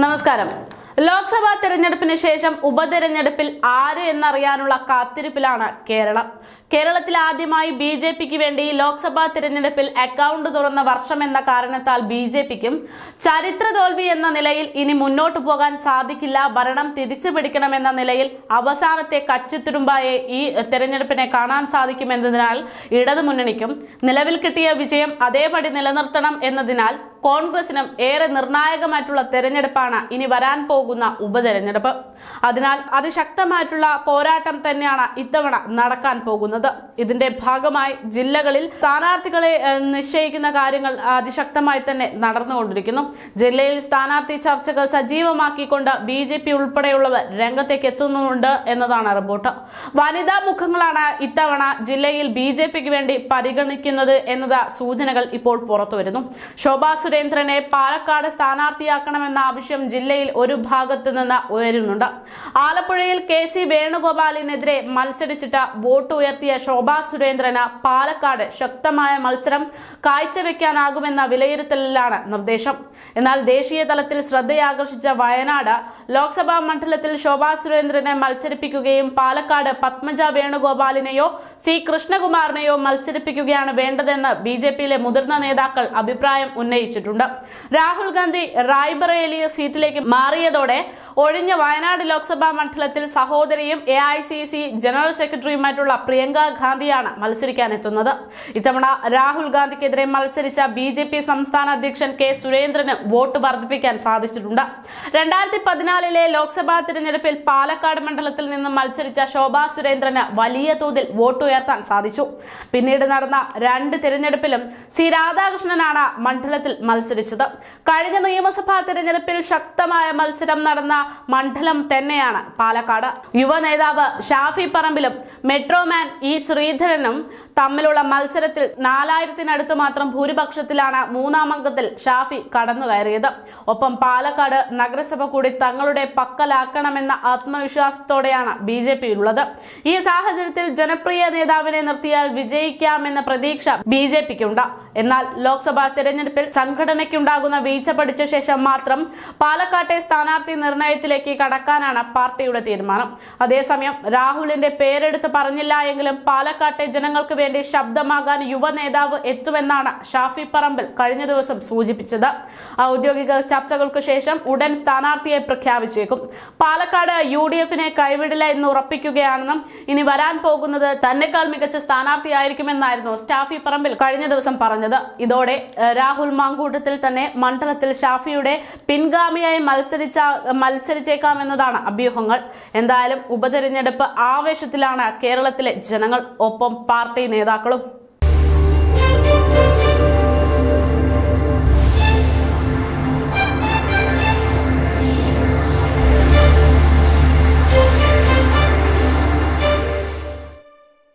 നമസ്കാരം. ലോക്സഭാ തെരഞ്ഞെടുപ്പിന് ശേഷം ഉപതെരഞ്ഞെടുപ്പിൽ ആര് എന്നറിയാനുള്ള കാത്തിരിപ്പിലാണ് കേരളം. കേരളത്തിൽ ആദ്യമായി ബി ജെ പിക്ക് വേണ്ടി ലോക്സഭാ തെരഞ്ഞെടുപ്പിൽ അക്കൗണ്ട് തുറന്ന വർഷം എന്ന കാരണത്താൽ ബി ജെ പിക്കും ചരിത്ര തോൽവി എന്ന നിലയിൽ ഇനി മുന്നോട്ടു പോകാൻ സാധിക്കില്ല ഭരണം തിരിച്ചു പിടിക്കണമെന്ന നിലയിൽ അവസാനത്തെ കച്ചിത്തുരുമ്പായെ ഈ തെരഞ്ഞെടുപ്പിനെ കാണാൻ സാധിക്കുമെന്നതിനാൽ ഇടതുമുന്നണിക്കും നിലവിൽ കിട്ടിയ വിജയം അതേപടി നിലനിർത്തണം എന്നതിനാൽ കോൺഗ്രസിനും ഏറെ നിർണായകമായിട്ടുള്ള തെരഞ്ഞെടുപ്പാണ് ഇനി വരാൻ പോകുന്ന ഉപതെരഞ്ഞെടുപ്പ്. അതിനാൽ അതിശക്തമായിട്ടുള്ള പോരാട്ടം തന്നെയാണ് ഇത്തവണ നടക്കാൻ പോകുന്നത്. ഇതിന്റെ ഭാഗമായി ജില്ലകളിൽ സ്ഥാനാർത്ഥികളെ നിശ്ചയിക്കുന്ന കാര്യങ്ങൾ അതിശക്തമായി തന്നെ നടന്നുകൊണ്ടിരിക്കുന്നു. ജില്ലയിൽ സ്ഥാനാർത്ഥി ചർച്ചകൾ സജീവമാക്കിക്കൊണ്ട് ബി ജെ പി ഉൾപ്പെടെയുള്ളവർ രംഗത്തേക്ക് എത്തുന്നുണ്ട് എന്നതാണ് റിപ്പോർട്ട്. വനിതാ മുഖങ്ങളാണ് ഇത്തവണ ജില്ലയിൽ ബി ജെ പിക്ക് വേണ്ടി പരിഗണിക്കുന്നത് എന്നത് സൂചനകൾ ഇപ്പോൾ പുറത്തുവരുന്നു. ശോഭാ സുരേന്ദ്രനെ പാലക്കാട് സ്ഥാനാർത്ഥിയാക്കണമെന്ന ആവശ്യം ജില്ലയിൽ ഒരു ഭാഗത്തു നിന്ന് ഉയരുന്നുണ്ട്. ആലപ്പുഴയിൽ കെ സി വേണുഗോപാലിനെതിരെ മത്സരിച്ചിട്ട് വോട്ട് ഉയർത്തിയ ശോഭാ സുരേന്ദ്രന് പാലക്കാട് ശക്തമായ മത്സരം കാഴ്ചവെക്കാനാകുമെന്ന വിലയിരുത്തലിലാണ് നിർദ്ദേശം. എന്നാൽ ദേശീയ തലത്തിൽ ശ്രദ്ധയാകർഷിച്ച വയനാട് ലോക്സഭാ മണ്ഡലത്തിൽ ശോഭാ സുരേന്ദ്രനെ മത്സരിപ്പിക്കുകയും പാലക്കാട് പത്മജ വേണുഗോപാലിനെയോ സി കൃഷ്ണകുമാറിനെയോ മത്സരിപ്പിക്കുകയാണ് വേണ്ടതെന്ന് ബി മുതിർന്ന നേതാക്കൾ അഭിപ്രായം ഉന്നയിച്ചിട്ടുണ്ട്. രാഹുൽ ഗാന്ധി റായ്ബറേലിയ സീറ്റിലേക്ക് മാറിയതോടെ ഒഴിഞ്ഞ വയനാട് ലോക്സഭാ മണ്ഡലത്തിൽ സഹോദരിയും A I C C general സെക്രട്ടറിയുമായിട്ടുള്ള Priyanka ഗാന്ധിയാണ് മത്സരിക്കാനെത്തുന്നത്. ഇത്തവണ രാഹുൽ ഗാന്ധിക്കെതിരെ മത്സരിച്ച ബി ജെ പി സംസ്ഥാന അധ്യക്ഷൻ കെ സുരേന്ദ്രന് വോട്ട് വർദ്ധിപ്പിക്കാൻ സാധിച്ചിട്ടുണ്ട്. രണ്ടായിരത്തി പതിനാലിലെ ലോക്സഭാ തിരഞ്ഞെടുപ്പിൽ പാലക്കാട് മണ്ഡലത്തിൽ നിന്ന് മത്സരിച്ച ശോഭാ സുരേന്ദ്രന് വലിയ തോതിൽ വോട്ട് ഉയർത്താൻ സാധിച്ചു. പിന്നീട് നടന്ന രണ്ട് തിരഞ്ഞെടുപ്പിലും സി രാധാകൃഷ്ണനാണ് മണ്ഡലത്തിൽ മത്സരിച്ചത്. കഴിഞ്ഞ നിയമസഭാ തെരഞ്ഞെടുപ്പിൽ ശക്തമായ മത്സരം നടന്ന മണ്ഡലം തന്നെയാണ് പാലക്കാട്. യുവ നേതാവ് ഷാഫി പറമ്പിലും മെട്രോമാൻ ഇ ശ്രീധരനും തമ്മിലുള്ള മത്സരത്തിൽ നാലായിരത്തിനടുത്ത് മാത്രം ഭൂരിപക്ഷത്തിലാണ് മൂന്നാം അംഗത്തിൽ ഷാഫി കടന്നു കയറിയത് ഒപ്പം പാലക്കാട് നഗരസഭ കൂടി തങ്ങളുടെ പക്കലാക്കണമെന്ന ആത്മവിശ്വാസത്തോടെയാണ് ബി ജെ പി ഉള്ളത് ഈ സാഹചര്യത്തിൽ ജനപ്രിയ നേതാവിനെ നിർത്തിയാൽ വിജയിക്കാമെന്ന പ്രതീക്ഷ ബി ജെ പിക്കുണ്ട്. എന്നാൽ ലോക്സഭാ തെരഞ്ഞെടുപ്പിൽ സംഘടനയ്ക്കുണ്ടാകുന്ന വീഴ്ച പഠിച്ച ശേഷം മാത്രം പാലക്കാട്ടെ സ്ഥാനാർത്ഥി നിർണയത്തിലേക്ക് കടക്കാനാണ് പാർട്ടിയുടെ തീരുമാനം. അതേസമയം രാഹുലിന്റെ പേരെടുത്ത് പറഞ്ഞില്ല എങ്കിലും പാലക്കാട്ടെ ജനങ്ങൾക്ക് വേണ്ടി ശബ്ദമാകാൻ യുവ നേതാവ് എത്തുമെന്നാണ് ഷാഫി പറമ്പിൽ കഴിഞ്ഞ ദിവസം സൂചിപ്പിച്ചത്. ഔദ്യോഗിക ചർച്ചകൾക്ക് ശേഷം ഉടൻ സ്ഥാനാർത്ഥിയെ പ്രഖ്യാപിച്ചേക്കും. പാലക്കാട് യു ഡി എഫിനെ കൈവിടില്ല എന്ന് ഉറപ്പിക്കുകയാണെന്നും ഇനി വരാൻ പോകുന്നത് തന്നെക്കാൾ മികച്ച സ്ഥാനാർത്ഥിയായിരിക്കുമെന്നായിരുന്നു സ്റ്റാഫി പറമ്പിൽ കഴിഞ്ഞ ദിവസം പറഞ്ഞത്. ഇതോടെ രാഹുൽ രാഹുൽ മാങ്കൂട്ടത്തിൽ തന്നെ മണ്ഡലത്തിൽ ഷാഫിയുടെ പിൻഗാമിയായി മത്സരിച്ച മത്സരിച്ചേക്കാമെന്നതാണ് അഭ്യൂഹങ്ങൾ. എന്തായാലും ഉപതെരഞ്ഞെടുപ്പ് ആവേശത്തിലാണ് കേരളത്തിലെ ജനങ്ങൾ ഒപ്പം പാർട്ടി നേതാക്കളും.